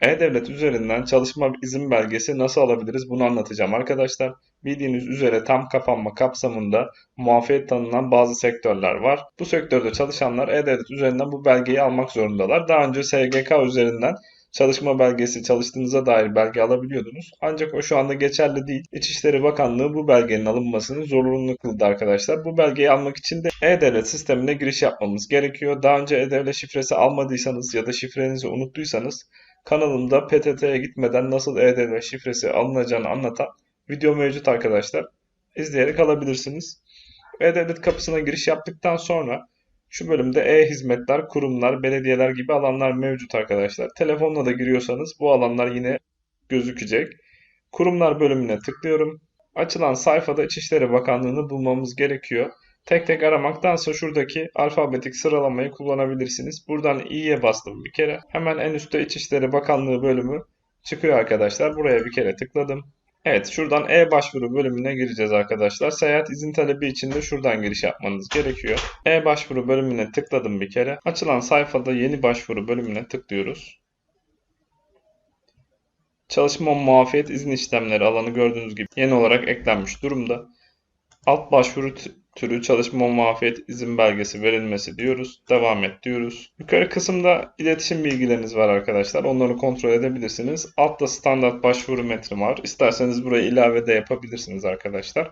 E-Devlet üzerinden çalışma izin belgesi nasıl alabiliriz bunu anlatacağım arkadaşlar. Bildiğiniz üzere tam kapanma kapsamında muafiyet tanınan bazı sektörler var. Bu sektörde çalışanlar E-Devlet üzerinden bu belgeyi almak zorundalar. Daha önce SGK üzerinden çalışma belgesi çalıştığınıza dair belge alabiliyordunuz. Ancak o şu anda geçerli değil. İçişleri Bakanlığı bu belgenin alınmasını zorunlu kıldı arkadaşlar. Bu belgeyi almak için de E-Devlet sistemine giriş yapmamız gerekiyor. Daha önce E-Devlet şifresi almadıysanız ya da şifrenizi unuttuysanız kanalımda PTT'ye gitmeden nasıl E-Devlet şifresi alınacağını anlatan video mevcut arkadaşlar. İzleyerek alabilirsiniz. E-Devlet kapısına giriş yaptıktan sonra şu bölümde e-hizmetler, kurumlar, belediyeler gibi alanlar mevcut arkadaşlar. Telefonla da giriyorsanız bu alanlar yine gözükecek. Kurumlar bölümüne tıklıyorum. Açılan sayfada İçişleri Bakanlığı'nı bulmamız gerekiyor. Tek tek aramaktansa şuradaki alfabetik sıralamayı kullanabilirsiniz. Buradan i'ye bastım bir kere. Hemen en üstte İçişleri Bakanlığı bölümü çıkıyor arkadaşlar. Buraya bir kere tıkladım. Evet şuradan e-başvuru bölümüne gireceğiz arkadaşlar. Seyahat izin talebi için de şuradan giriş yapmanız gerekiyor. E-başvuru bölümüne tıkladım bir kere. Açılan sayfada yeni başvuru bölümüne tıklıyoruz. Çalışma muafiyet izin işlemleri alanı gördüğünüz gibi yeni olarak eklenmiş durumda. Alt başvuru türü çalışma muafiyet izin belgesi verilmesi diyoruz. Devam et diyoruz. Yukarı kısımda iletişim bilgileriniz var arkadaşlar. Onları kontrol edebilirsiniz. Altta standart başvuru metni var. İsterseniz buraya ilave de yapabilirsiniz arkadaşlar.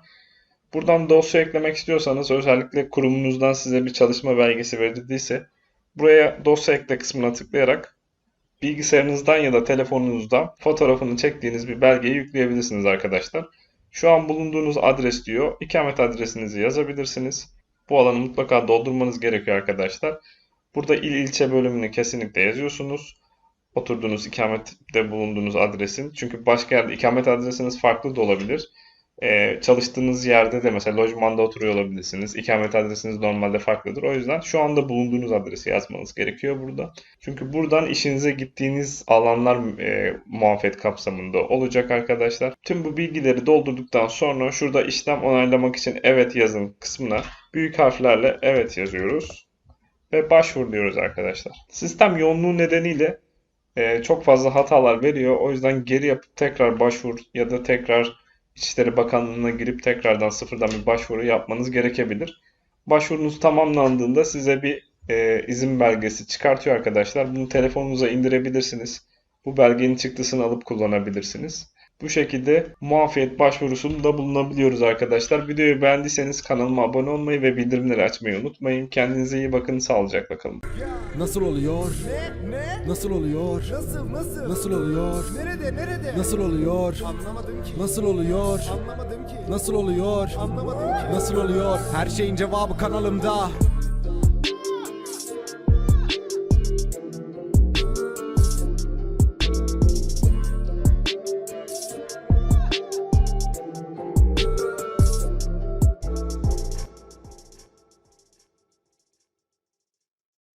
Buradan dosya eklemek istiyorsanız özellikle kurumunuzdan size bir çalışma belgesi verildiyse buraya dosya ekle kısmına tıklayarak bilgisayarınızdan ya da telefonunuzdan fotoğrafını çektiğiniz bir belgeyi yükleyebilirsiniz arkadaşlar. Şu an bulunduğunuz adres diyor. İkamet adresinizi yazabilirsiniz. Bu alanı mutlaka doldurmanız gerekiyor arkadaşlar. Burada il ilçe bölümünü kesinlikle yazıyorsunuz. Oturduğunuz ikamette bulunduğunuz adresin. Çünkü başka yerde ikamet adresiniz farklı da olabilir. Ee, çalıştığınız yerde de mesela lojmanda oturuyor olabilirsiniz. İkamet adresiniz normalde farklıdır. O yüzden şu anda bulunduğunuz adresi yazmanız gerekiyor burada. Çünkü buradan işinize gittiğiniz alanlar e, muafiyet kapsamında olacak arkadaşlar. Tüm bu bilgileri doldurduktan sonra şurada işlem onaylamak için evet yazın kısmına büyük harflerle evet yazıyoruz. Ve başvur diyoruz arkadaşlar. Sistem yoğunluğu nedeniyle e, çok fazla hatalar veriyor. O yüzden geri yapıp tekrar başvur ya da tekrar İçişleri Bakanlığı'na girip tekrardan sıfırdan bir başvuru yapmanız gerekebilir. Başvurunuz tamamlandığında size bir e, izin belgesi çıkartıyor arkadaşlar. Bunu telefonunuza indirebilirsiniz. Bu belgenin çıktısını alıp kullanabilirsiniz. Bu şekilde muafiyet başvurusunda bulunabiliyoruz arkadaşlar. Videoyu beğendiyseniz kanalıma abone olmayı ve bildirimleri açmayı unutmayın. Kendinize iyi bakın. Sağlıcakla kalın. Nasıl oluyor? Ne? Ne? Nasıl oluyor? Nasıl? Nasıl? Nasıl oluyor? Nerede? Nerede? Nasıl oluyor? Anlamadım ki. Nasıl oluyor? Anlamadım ki. Nasıl oluyor? Anlamadım ki. Nasıl oluyor? Her şeyin cevabı kanalımda.